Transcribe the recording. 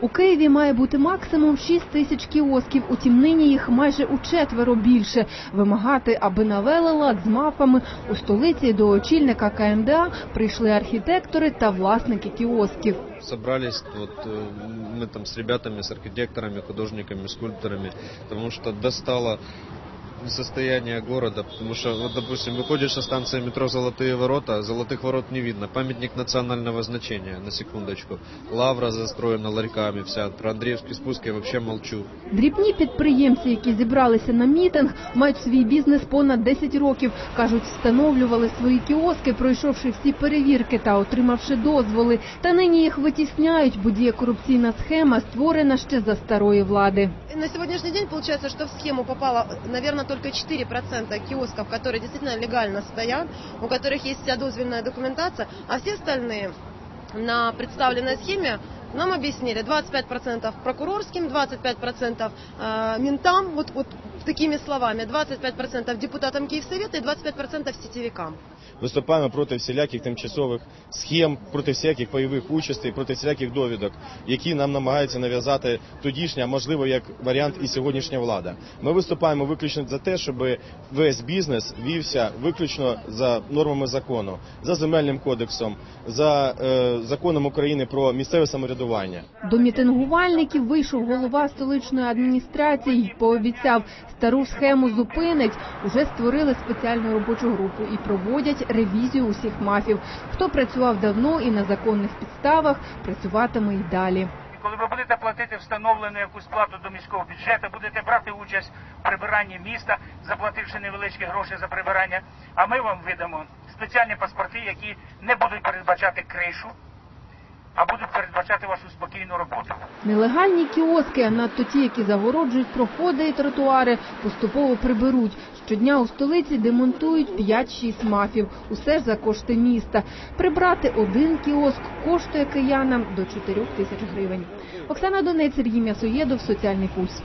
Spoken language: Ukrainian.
У Києві має бути максимум 6 тисяч кіосків. Утім, нині їх майже у четверо більше. Вимагати, аби навели лад з мафами у столиці до очільника КМДА прийшли архітектори та власники кіосків. собрались вот ми там с ребятами, з архітекторами, художниками, скульпторами, тому що достало состояние города, потому что, вот, допустим, выходишь со станции метро Золотые ворота, Золотых ворот не видно, памятник национального значения, на секундочку, лавра застроена ларьками вся, про Андреевский спуск я вообще молчу. Дрібні підприємці, які зібралися на мітинг, мають свій бізнес понад 10 років. Кажуть, встановлювали свої кіоски, пройшовши всі перевірки та отримавши дозволи. Та нині їх витісняють, бо діє корупційна схема, створена ще за старої влади. На сегодняшний день получается, что в схему попало, наверное, только 4% киосков, которые действительно легально стоят, у которых есть вся дозвольная документация, а все остальные на представленной схеме нам объяснили 25% прокурорским, 25% э, ментам, вот, вот такими словами, 25% депутатам Киевсовета и 25% сетевикам. Виступаємо проти всіляких тимчасових схем, проти всяких пайових участей, проти всяких довідок, які нам намагаються нав'язати тодішня, можливо як варіант і сьогоднішня влада. Ми виступаємо виключно за те, щоб весь бізнес вівся виключно за нормами закону, за земельним кодексом, за е, законом України про місцеве самоврядування. До мітингувальників вийшов голова столичної адміністрації і пообіцяв стару схему зупинить. Уже створили спеціальну робочу групу і проводять ревізію усіх мафів. Хто працював давно і на законних підставах, працюватиме й далі. І коли ви будете платити встановлену якусь плату до міського бюджету, будете брати участь в прибиранні міста, заплативши невеличкі гроші за прибирання. А ми вам видамо спеціальні паспорти, які не будуть передбачати кришу, передбачати вашу спокійну роботу. Нелегальні кіоски, надто ті, які загороджують проходи і тротуари, поступово приберуть. Щодня у столиці демонтують 5-6 мафів. Усе ж за кошти міста. Прибрати один кіоск коштує киянам до 4 тисяч гривень. Оксана Донець, Сергій М'ясоєдов, Соціальний пульс.